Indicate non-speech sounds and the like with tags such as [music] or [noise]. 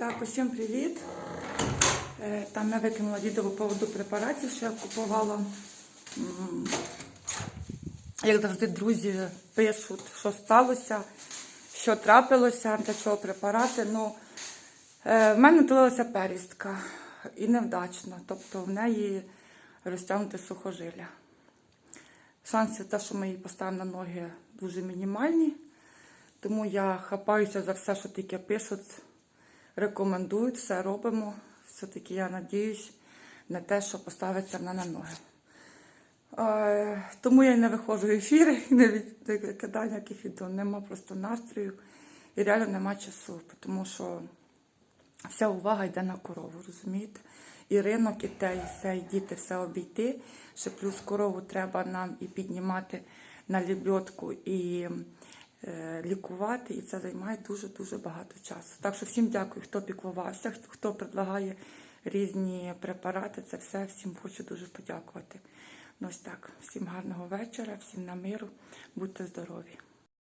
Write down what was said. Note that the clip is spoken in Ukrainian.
Так, усім привіт. Е, Там я викинула відео по поводу препаратів, що я купувала. Як завжди, друзі пишуть, що сталося, що трапилося, для чого препарати. Ну, е, в мене тулилася перістка і невдачно. Тобто в неї розтягнуте сухожилля. Шанси, те, що ми її поставимо на ноги, дуже мінімальні. Тому я хапаюся за все, що тільки пишуть, рекомендують, все робимо. Все-таки я надіюсь на те, що поставиться вона на ноги. Е, Тому я і не виходжу в ефіри, [laughs] не від- не викидаю ніяких відео. Нема просто настрою і реально нема часу, тому що вся увага йде на корову, розумієте? І ринок, і те, і все, і діти все обійти. Ще плюс корову треба нам і піднімати на лебедку, і лікувати, і це займає дуже-дуже багато часу. Так що всім дякую, хто піклувався, хто- хто предлагає різні препарати. Це все всім хочу дуже подякувати. Ну ось так, всім гарного вечора, всім на миру, будьте здорові.